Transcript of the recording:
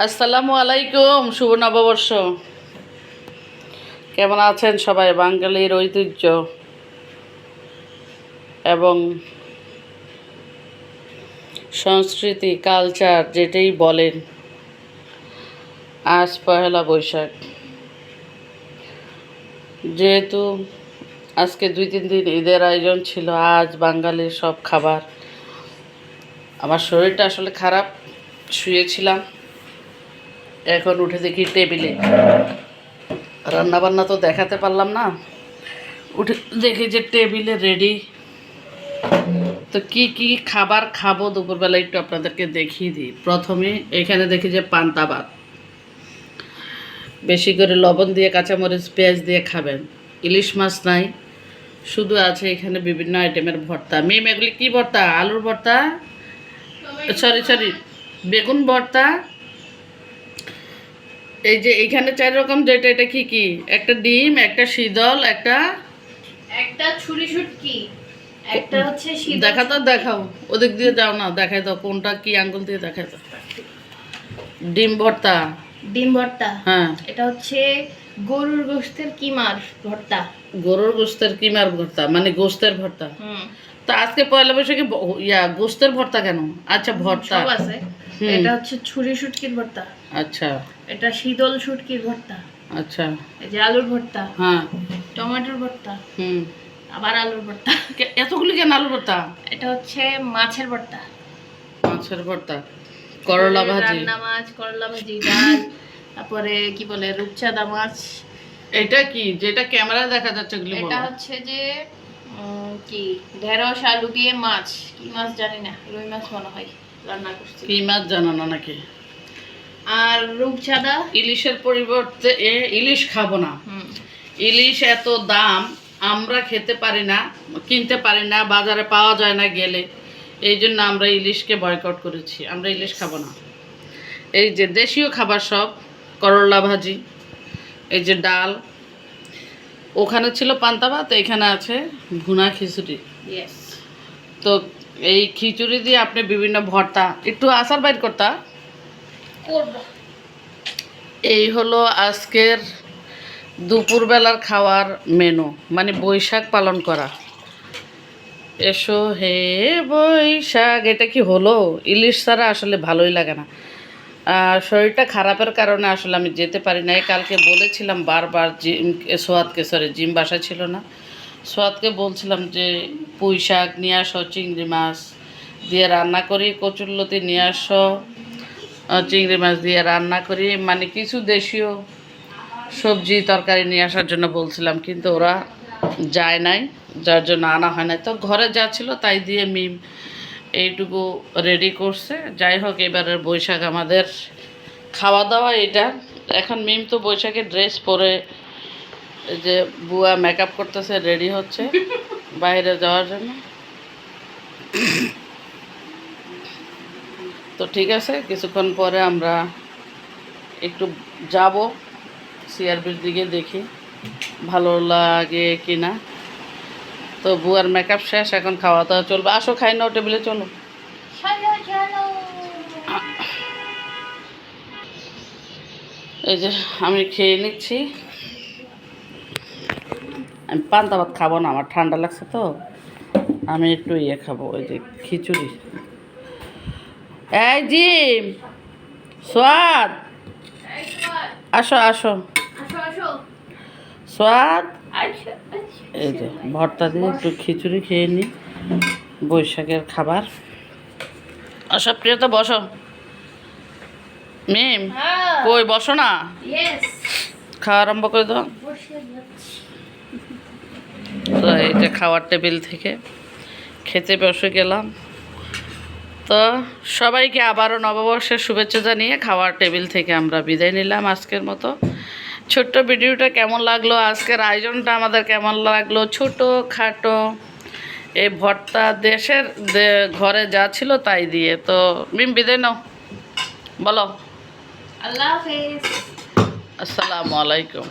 আসসালামু আলাইকুম, শুভ নববর্ষ। কেমন আছেন সবাই? বাঙালির ঐতিহ্য এবং সংস্কৃতি, কালচার, যেটাই বলেন, আজ পহেলা বৈশাখ। যেহেতু আজকে দুই তিন দিন ঈদের আয়োজন ছিল, আজ বাঙালির সব খাবার। আমার শরীরটা আসলে খারাপ, শুয়েছিলাম। এখন উঠে দেখি টেবিলে। রান্নাবান্না তো দেখাতে পারলাম না। উঠে দেখি যে টেবিলে রেডি। তো কি কি খাবার খাব দুপুরবেলা একটু আপনাদেরকে দেখিয়ে দিই। প্রথমে এখানে দেখি যে পান্তা ভাত। বেশি করে লবণ দিয়ে, কাঁচামরিচ, পেঁয়াজ দিয়ে খাবেন। ইলিশ মাছ নাই। শুধু আছে এখানে বিভিন্ন আইটেমের ভর্তা। মেম, এগুলি কী ভর্তা? আলুর ভর্তা? সরি সরি, বেগুন ভর্তা এই যে এইখানে চার রকম যেটা এটা কি কি? একটা ডিম একটা শীতল একটা একটা ছুরি শুটকি একটা হচ্ছে শীতল দেখা তো দেখাও। ওদিক দিয়ে যাও না দেখাই দাও কোনটা কি আঙ্গুল দিয়ে দেখাই দাও। ডিম ভর্তা। ডিম ভর্তা। হ্যাঁ। এটা হচ্ছে গরুর গোশতের কিমার ভর্তা। গরুর গোস্তের কিমার ভর্তা মানে গোস্তের ভর্তা। হুম। তা আজকে পয়লা বৈশাখে ইয়া গোস্তের ভর্তা কেন? আচ্ছা ভর্তা। সব আছে। এটা হচ্ছে ছুরি শুটকির ভর্তা। আচ্ছা। এটা শীতল শুটকির ভর্তা। আচ্ছা। এই যে আলুর ভর্তা। হ্যাঁ। টমেটোর ভর্তা। হুম। আবার আলুর ভর্তা। এতগুলি কেন আলুর ভর্তা? এটা হচ্ছে মাছের ভর্তা। মাছের ভর্তা। করলা ভাজি। রান্না মাছ করলা ভাজি ডাল তারপরে কি বলে রূপচাঁদা মাছ। এটা কি? যেটা ক্যামেরা দেখা যাচ্ছে এটা হচ্ছে যে কি? ঢেঁড়স আলু দিয়ে মাছ। কি মাছ জানি না রুই মাছ মনে হয় রান্না করছি। কি মাছ জানো না নাকি? আর রূপচাঁদা ইলিশের পরিবর্তে এ ইলিশ খাব না। ইলিশ এত দাম আমরা খেতে পারি না কিনতে পারি না বাজারে পাওয়া যায় না গেলে। এই জন্য আমরা ইলিশকে বয়কট করেছি আমরা ইলিশ খাব না। এই যে দেশীয় খাবার সব করলা ভাজি এই যে ডাল ওখানে ছিল পান্তা ভাত এখানে আছে ভুনা খিচুড়ি। তো এই খিচুড়ি দিয়ে আপনি বিভিন্ন ভর্তা একটু আচার বাইর করতা? এই হলো আজকের দুপুরবেলার খাওয়ার মেনু মানে বৈশাখ পালন করা। এসো হে বৈশাখ এটা কি হলো? ইলিশ ছাড়া আসলে ভালোই লাগে না। শরীরটা খারাপের কারণে আসলে আমি যেতে পারি নাই। কালকে বলেছিলাম বারবার জিম সোয়াদকে সরি জিম বাসা ছিল না। সোয়াদকে বলছিলাম যে, পুঁই শাক নিয়ে আসো, চিংড়ি মাছ দিয়ে রান্না করি, কচুরলতি নিয়ে আসো চিংড়ি মাছ দিয়ে রান্না করি। মানে কিছু দেশীয় সবজি তরকারি নিয়ে আসার জন্য বলছিলাম, কিন্তু ওরা যায় নাই, যার জন্য আনা হয় নাই। তো ঘরে যা ছিল তাই দিয়ে মিম এইটুকু রেডি করছে। যাই হোক, এবারের বৈশাখ আমাদের খাওয়া দাওয়া এটা। এখন মিম তো বৈশাখের ড্রেস পরে যে বুয়া মেকআপ করতেছে রেডি হচ্ছে বাইরে যাওয়ার জন্য। তো ঠিক আছে, কিছুক্ষণ পরে আমরা একটু যাব। সিআরবির দিকে দেখি ভালো লাগে কি না তো বুয়ার মেকআপ শেষ এখন খাওয়া দাওয়া চলবে। আসো খাই নাও টেবিলে চলো। এই যে আমি খেয়ে নিচ্ছি। আমি পান্তা ভাত খাব না আমার ঠান্ডা লাগছে তো। আমি একটু ইয়ে খাব ওই যে খিচুড়ি। এই জি সোয়াদ। আসো আসো। সোয়াদ এই যে ভর্তা দিয়ে একটু খিচুড়ি খেয়ে নিই বৈশাখের খাবার। আসো প্রিয় তো বসো। মিম হ্যাঁ। কই বসো না? খাওয়া আরম্ভ করে দাও। তো এই যে খাওয়ার টেবিল থেকে খেতে বসে গেলাম। তো সবাইকে আবারও নববর্ষের শুভেচ্ছা জানিয়ে খাওয়ার টেবিল থেকে আমরা বিদায় নিলাম আজকের মতো। ছোট্ট ভিডিওটা কেমন লাগল? আজকের আয়োজনটা আমাদের কেমন লাগল? ছোটো খাটো এই ভর্তা দেশের ঘরে যা ছিল তাই দিয়ে। তো মিম বিদে নাও। বলো। আল্লাহ হাফেজ। আসসালামু আলাইকুম।